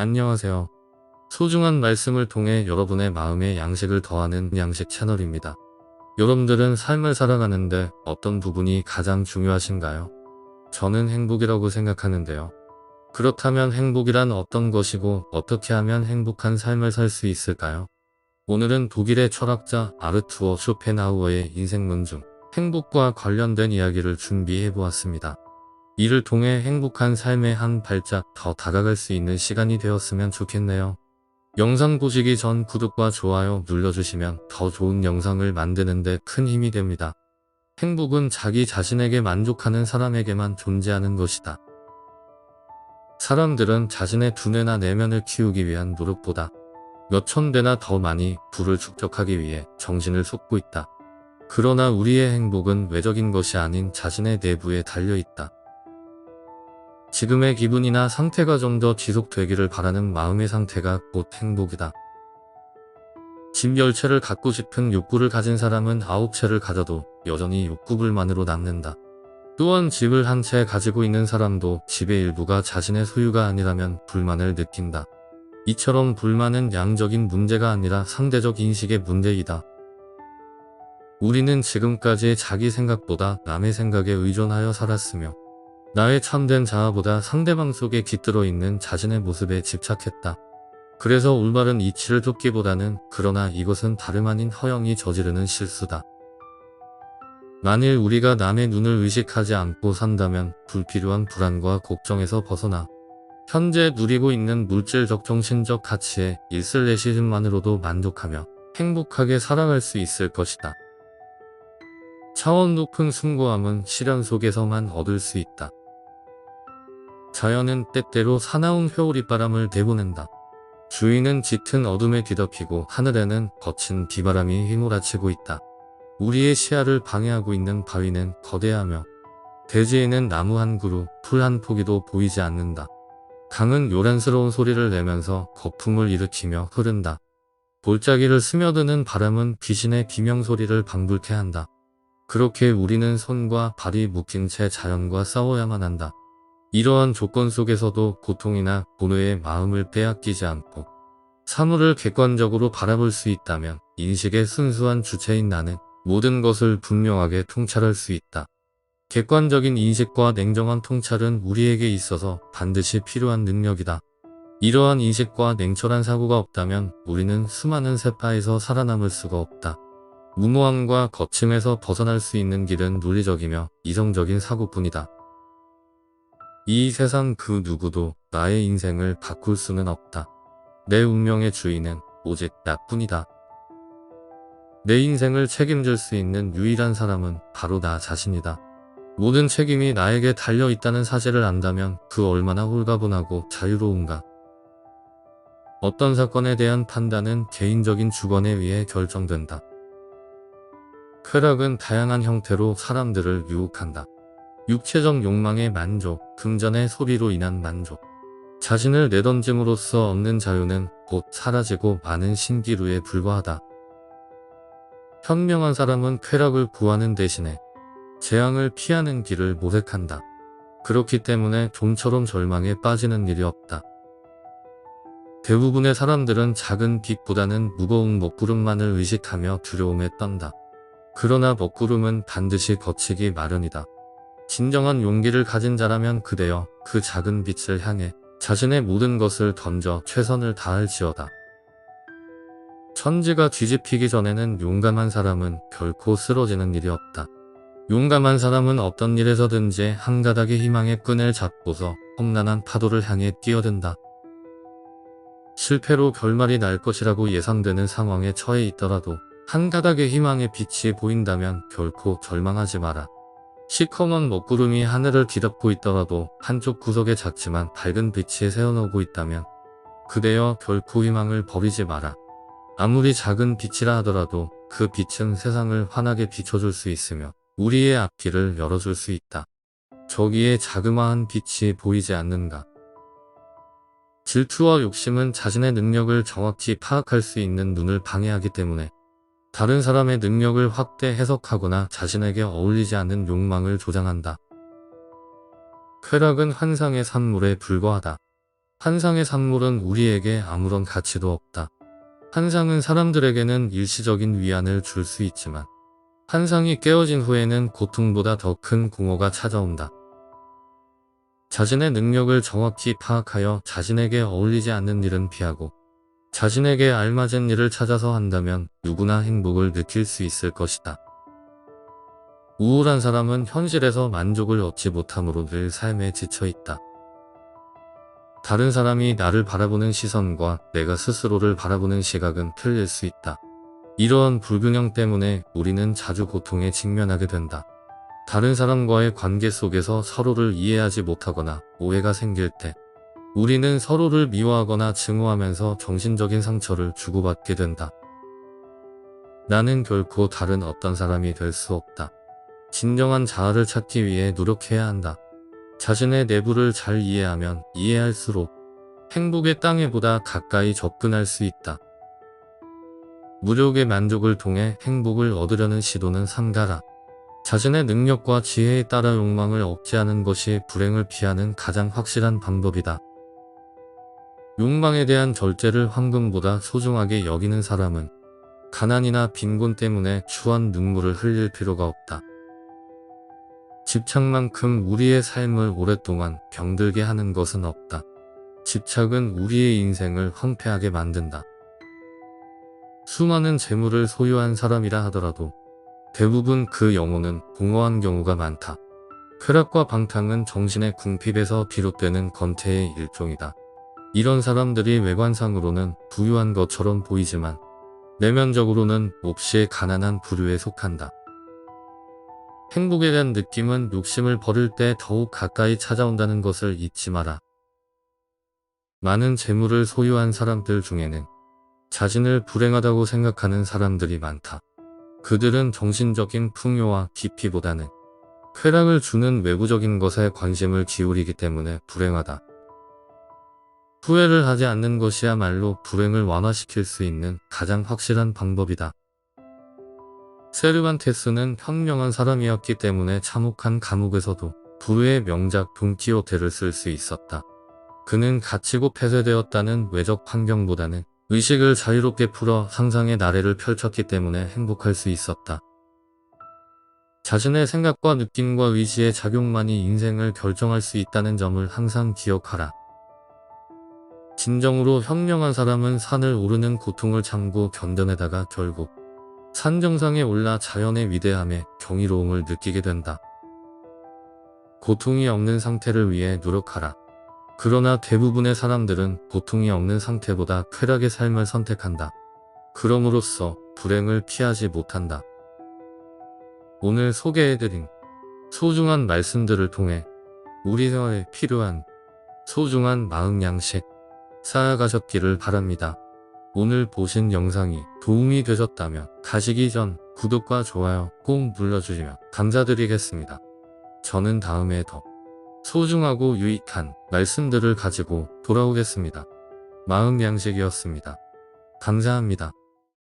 안녕하세요. 소중한 말씀을 통해 여러분의 마음에 양식을 더하는 양식 채널입니다. 여러분들은 삶을 살아가는데 어떤 부분이 가장 중요하신가요? 저는 행복이라고 생각하는데요. 그렇다면 행복이란 어떤 것이고 어떻게 하면 행복한 삶을 살 수 있을까요? 오늘은 독일의 철학자 아르투어 쇼펜하우어의 인생론 중 행복과 관련된 이야기를 준비해 보았습니다. 이를 통해 행복한 삶에 한 발짝 더 다가갈 수 있는 시간이 되었으면 좋겠네요. 영상 보시기 전 구독과 좋아요 눌러주시면 더 좋은 영상을 만드는데 큰 힘이 됩니다. 행복은 자기 자신에게 만족하는 사람에게만 존재하는 것이다. 사람들은 자신의 두뇌나 내면을 키우기 위한 노력보다 몇천 배나 더 많이 부를 축적하기 위해 정신을 쏟고 있다. 그러나 우리의 행복은 외적인 것이 아닌 자신의 내부에 달려 있다. 지금의 기분이나 상태가 좀 더 지속되기를 바라는 마음의 상태가 곧 행복이다. 집 10채를 갖고 싶은 욕구를 가진 사람은 9채를 가져도 여전히 욕구불만으로 남는다. 또한 집을 한 채 가지고 있는 사람도 집의 일부가 자신의 소유가 아니라면 불만을 느낀다. 이처럼 불만은 양적인 문제가 아니라 상대적 인식의 문제이다. 우리는 지금까지 자기 생각보다 남의 생각에 의존하여 살았으며 나의 참된 자아보다 상대방 속에 깃들어 있는 자신의 모습에 집착했다. 그래서 올바른 이치를 쫓기보다는 그러나 이것은 다름 아닌 허영이 저지르는 실수다. 만일 우리가 남의 눈을 의식하지 않고 산다면 불필요한 불안과 걱정에서 벗어나 현재 누리고 있는 물질적 정신적 가치에 일슬레시즘만으로도 만족하며 행복하게 살아갈 수 있을 것이다. 차원 높은 숭고함은 시련 속에서만 얻을 수 있다. 자연은 때때로 사나운 회오리바람을 내보낸다. 주위는 짙은 어둠에 뒤덮이고 하늘에는 거친 비바람이 휘몰아치고 있다. 우리의 시야를 방해하고 있는 바위는 거대하며 대지에는 나무 한 그루, 풀 한 포기도 보이지 않는다. 강은 요란스러운 소리를 내면서 거품을 일으키며 흐른다. 볼짜기를 스며드는 바람은 귀신의 비명소리를 방불케 한다. 그렇게 우리는 손과 발이 묶인 채 자연과 싸워야만 한다. 이러한 조건 속에서도 고통이나 고뇌의 마음을 빼앗기지 않고 사물을 객관적으로 바라볼 수 있다면 인식의 순수한 주체인 나는 모든 것을 분명하게 통찰할 수 있다. 객관적인 인식과 냉정한 통찰은 우리에게 있어서 반드시 필요한 능력이다. 이러한 인식과 냉철한 사고가 없다면 우리는 수많은 세파에서 살아남을 수가 없다. 무모함과 거침에서 벗어날 수 있는 길은 논리적이며 이성적인 사고뿐이다. 이 세상 그 누구도 나의 인생을 바꿀 수는 없다. 내 운명의 주인은 오직 나뿐이다. 내 인생을 책임질 수 있는 유일한 사람은 바로 나 자신이다. 모든 책임이 나에게 달려 있다는 사실을 안다면 그 얼마나 홀가분하고 자유로운가. 어떤 사건에 대한 판단은 개인적인 주관에 의해 결정된다. 쾌락은 다양한 형태로 사람들을 유혹한다. 육체적 욕망의 만족, 금전의 소비로 인한 만족. 자신을 내던짐으로써 얻는 자유는 곧 사라지고 많은 신기루에 불과하다. 현명한 사람은 쾌락을 구하는 대신에 재앙을 피하는 길을 모색한다. 그렇기 때문에 좀처럼 절망에 빠지는 일이 없다. 대부분의 사람들은 작은 빛보다는 무거운 먹구름만을 의식하며 두려움에 떤다. 그러나 먹구름은 반드시 거치기 마련이다. 진정한 용기를 가진 자라면 그대여 그 작은 빛을 향해 자신의 모든 것을 던져 최선을 다할지어다. 천지가 뒤집히기 전에는 용감한 사람은 결코 쓰러지는 일이 없다. 용감한 사람은 어떤 일에서든지 한 가닥의 희망의 끈을 잡고서 험난한 파도를 향해 뛰어든다. 실패로 결말이 날 것이라고 예상되는 상황에 처해 있더라도 한 가닥의 희망의 빛이 보인다면 결코 절망하지 마라. 시커먼 먹구름이 하늘을 뒤덮고 있더라도 한쪽 구석에 작지만 밝은 빛이 새어나오고 있다면 그대여 결코 희망을 버리지 마라. 아무리 작은 빛이라 하더라도 그 빛은 세상을 환하게 비춰줄 수 있으며 우리의 앞길을 열어줄 수 있다. 저기에 자그마한 빛이 보이지 않는가. 질투와 욕심은 자신의 능력을 정확히 파악할 수 있는 눈을 방해하기 때문에 다른 사람의 능력을 확대 해석하거나 자신에게 어울리지 않는 욕망을 조장한다. 쾌락은 환상의 산물에 불과하다. 환상의 산물은 우리에게 아무런 가치도 없다. 환상은 사람들에게는 일시적인 위안을 줄 수 있지만 환상이 깨어진 후에는 고통보다 더 큰 공허가 찾아온다. 자신의 능력을 정확히 파악하여 자신에게 어울리지 않는 일은 피하고 자신에게 알맞은 일을 찾아서 한다면 누구나 행복을 느낄 수 있을 것이다. 우울한 사람은 현실에서 만족을 얻지 못함으로 늘 삶에 지쳐 있다. 다른 사람이 나를 바라보는 시선과 내가 스스로를 바라보는 시각은 틀릴 수 있다. 이러한 불균형 때문에 우리는 자주 고통에 직면하게 된다. 다른 사람과의 관계 속에서 서로를 이해하지 못하거나 오해가 생길 때 우리는 서로를 미워하거나 증오하면서 정신적인 상처를 주고받게 된다. 나는 결코 다른 어떤 사람이 될 수 없다. 진정한 자아를 찾기 위해 노력해야 한다. 자신의 내부를 잘 이해하면 이해할수록 행복의 땅에보다 가까이 접근할 수 있다. 무력의 만족을 통해 행복을 얻으려는 시도는 삼가라. 자신의 능력과 지혜에 따라 욕망을 억제하는 것이 불행을 피하는 가장 확실한 방법이다. 욕망에 대한 절제를 황금보다 소중하게 여기는 사람은 가난이나 빈곤 때문에 추한 눈물을 흘릴 필요가 없다. 집착만큼 우리의 삶을 오랫동안 병들게 하는 것은 없다. 집착은 우리의 인생을 황폐하게 만든다. 수많은 재물을 소유한 사람이라 하더라도 대부분 그 영혼은 공허한 경우가 많다. 쾌락과 방탕은 정신의 궁핍에서 비롯되는 건태의 일종이다. 이런 사람들이 외관상으로는 부유한 것처럼 보이지만 내면적으로는 몹시 가난한 부류에 속한다. 행복에 대한 느낌은 욕심을 버릴 때 더욱 가까이 찾아온다는 것을 잊지 마라. 많은 재물을 소유한 사람들 중에는 자신을 불행하다고 생각하는 사람들이 많다. 그들은 정신적인 풍요와 깊이보다는 쾌락을 주는 외부적인 것에 관심을 기울이기 때문에 불행하다. 후회를 하지 않는 것이야말로 불행을 완화시킬 수 있는 가장 확실한 방법이다. 세르반테스는 현명한 사람이었기 때문에 참혹한 감옥에서도 부르의 명작 돈키호테를 쓸 수 있었다. 그는 갇히고 폐쇄되었다는 외적 환경보다는 의식을 자유롭게 풀어 상상의 나래를 펼쳤기 때문에 행복할 수 있었다. 자신의 생각과 느낌과 의지의 작용만이 인생을 결정할 수 있다는 점을 항상 기억하라. 진정으로 현명한 사람은 산을 오르는 고통을 참고 견뎌내다가 결국 산 정상에 올라 자연의 위대함에 경이로움을 느끼게 된다. 고통이 없는 상태를 위해 노력하라. 그러나 대부분의 사람들은 고통이 없는 상태보다 쾌락의 삶을 선택한다. 그럼으로써 불행을 피하지 못한다. 오늘 소개해드린 소중한 말씀들을 통해 우리 생활에 필요한 소중한 마음 양식 쌓아가셨기를 바랍니다. 오늘 보신 영상이 도움이 되셨다면 가시기 전 구독과 좋아요 꼭 눌러주시면 감사드리겠습니다. 저는 다음에 더 소중하고 유익한 말씀들을 가지고 돌아오겠습니다. 마음 양식이었습니다. 감사합니다.